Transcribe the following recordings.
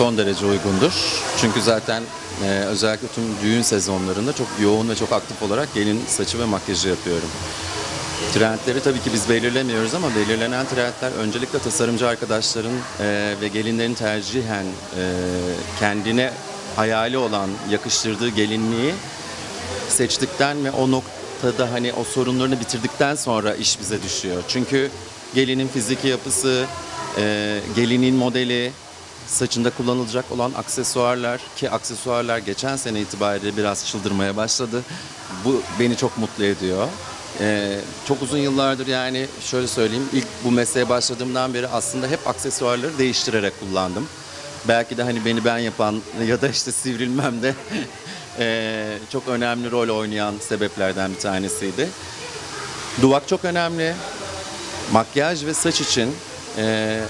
son derece uygundur. Çünkü zaten e, özellikle tüm düğün sezonlarında çok yoğun ve çok aktif olarak gelin saçı ve makyajı yapıyorum. Trendleri tabii ki biz belirlemiyoruz ama belirlenen trendler öncelikle tasarımcı arkadaşların e, ve gelinlerin tercihen e, kendine hayali olan, yakıştırdığı gelinliği seçtikten ve o noktada hani o sorunlarını bitirdikten sonra iş bize düşüyor. Çünkü gelinin fiziki yapısı, e, gelinin modeli, saçında kullanılacak olan aksesuarlar ki aksesuarlar geçen sene itibariyle biraz çıldırmaya başladı. Bu beni çok mutlu ediyor. E, çok uzun yıllardır yani şöyle söyleyeyim ilk bu mesleğe başladığımdan beri aslında hep aksesuarları değiştirerek kullandım. Belki de hani beni ben yapan ya da işte sivrilmem de eee, çok önemli rol oynayan sebeplerden bir tanesiydi. Duvak çok önemli. Makyaj ve saç için eee,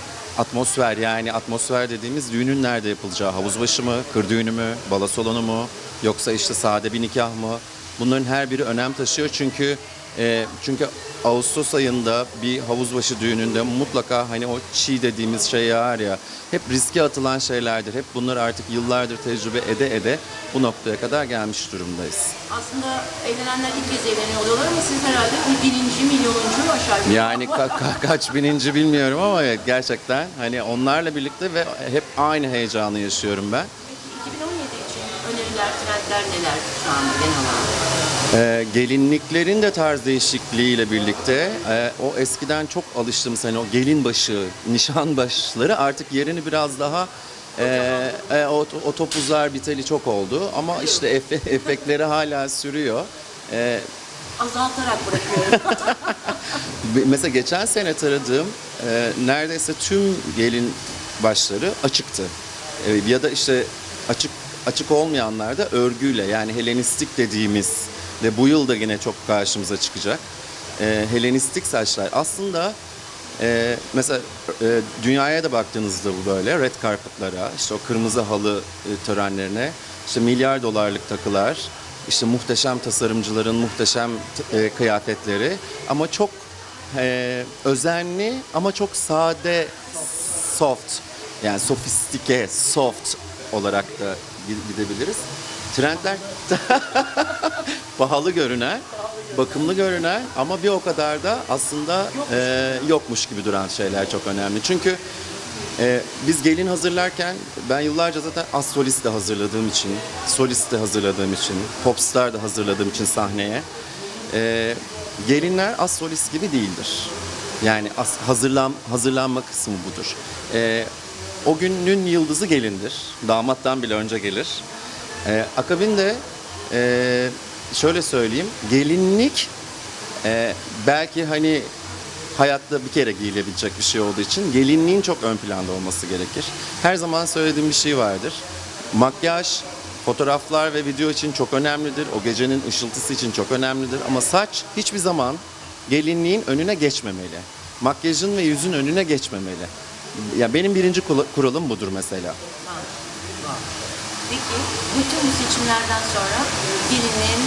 atmosfer yani atmosfer dediğimiz düğünün nerede yapılacağı havuz başı mı, kır düğünü mü, balo salonu mu yoksa işte sade bir nikah mı? Bunların her biri önem taşıyor çünkü eee, çünkü Ağustos ayında bir havuz başı düğününde mutlaka hani o çiğ dediğimiz şey yağar ya hep riske atılan şeylerdir. Hep bunlar artık yıllardır tecrübe ede ede bu noktaya kadar gelmiş durumdayız. Aslında evlenenler ilk kez evleniyor oluyorlar ama siz herhalde bir bininci, milyonuncu aşağı yukarı. Yani ka- ka- kaç bininci bilmiyorum ama evet gerçekten hani onlarla birlikte ve hep aynı heyecanı yaşıyorum ben. Peki 2017 için öneriler, trendler neler şu anda genel olarak? Ee, gelinliklerin de tarz değişikliğiyle birlikte e, o eskiden çok alıştığımız hani o gelin başı, nişan başları artık yerini biraz daha e, e, o, o topuzlar biteli çok oldu ama işte efe, efektleri hala sürüyor. E, Azaltarak bırakıyorum. Mesela geçen sene taradığım e, neredeyse tüm gelin başları açıktı. E, ya da işte açık açık olmayanlar da örgüyle yani Helenistik dediğimiz ve bu yıl da yine çok karşımıza çıkacak. E, Helenistik saçlar aslında e, mesela e, dünyaya da baktığınızda bu böyle red carpet'lara, işte o kırmızı halı e, törenlerine, işte milyar dolarlık takılar, işte muhteşem tasarımcıların muhteşem e, kıyafetleri ama çok e, özenli ama çok sade, soft yani sofistike, soft olarak da gi- gidebiliriz. Trendler pahalı görünen, bakımlı görünen ama bir o kadar da aslında e, yokmuş gibi duran şeyler çok önemli. Çünkü e, biz gelin hazırlarken ben yıllarca zaten az solist de hazırladığım için, solist de hazırladığım için, popstar da hazırladığım için sahneye e, gelinler az solist gibi değildir. Yani as, hazırlan, hazırlanma kısmı budur. E, o günün yıldızı gelindir. Damattan bile önce gelir. E, akabinde e, şöyle söyleyeyim, gelinlik e, belki hani hayatta bir kere giyilebilecek bir şey olduğu için gelinliğin çok ön planda olması gerekir. Her zaman söylediğim bir şey vardır. Makyaj, fotoğraflar ve video için çok önemlidir. O gecenin ışıltısı için çok önemlidir. Ama saç hiçbir zaman gelinliğin önüne geçmemeli. Makyajın ve yüzün önüne geçmemeli. Ya benim birinci kuralım budur mesela. Peki bütün bu seçimlerden sonra gelinin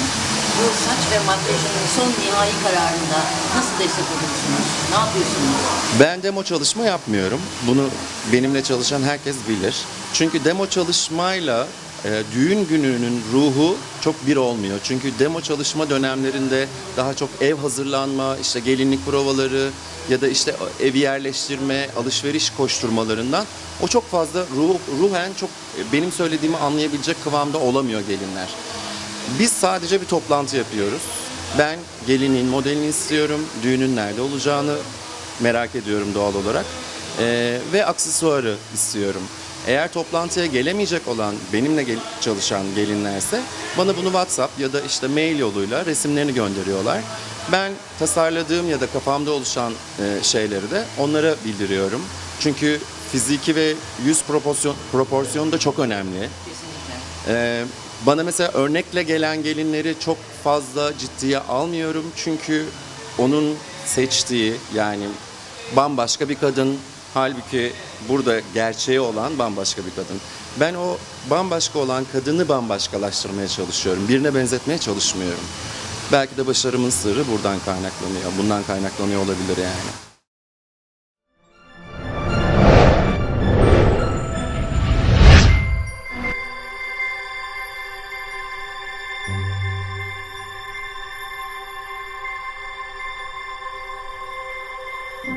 bu saç ve makyajının son nihai kararında nasıl destek oluyorsunuz? Ne yapıyorsunuz? Ben demo çalışma yapmıyorum. Bunu benimle çalışan herkes bilir. Çünkü demo çalışmayla e, düğün gününün ruhu çok bir olmuyor. Çünkü demo çalışma dönemlerinde daha çok ev hazırlanma, işte gelinlik provaları ya da işte evi yerleştirme, alışveriş koşturmalarından o çok fazla ruh, ruhen çok e, benim söylediğimi anlayabilecek kıvamda olamıyor gelinler. Biz sadece bir toplantı yapıyoruz. Ben gelinin modelini istiyorum, düğünün nerede olacağını merak ediyorum doğal olarak Ee, ve aksesuarı istiyorum. Eğer toplantıya gelemeyecek olan benimle gel- çalışan gelinlerse bana bunu WhatsApp ya da işte mail yoluyla resimlerini gönderiyorlar. Ben tasarladığım ya da kafamda oluşan e, şeyleri de onlara bildiriyorum. Çünkü fiziki ve yüz proporsiyon, proporsiyonu da çok önemli. Kesinlikle. Ee, bana mesela örnekle gelen gelinleri çok fazla ciddiye almıyorum çünkü onun seçtiği yani bambaşka bir kadın halbuki burada gerçeği olan bambaşka bir kadın. Ben o bambaşka olan kadını bambaşkalaştırmaya çalışıyorum. Birine benzetmeye çalışmıyorum. Belki de başarımın sırrı buradan kaynaklanıyor. Bundan kaynaklanıyor olabilir yani.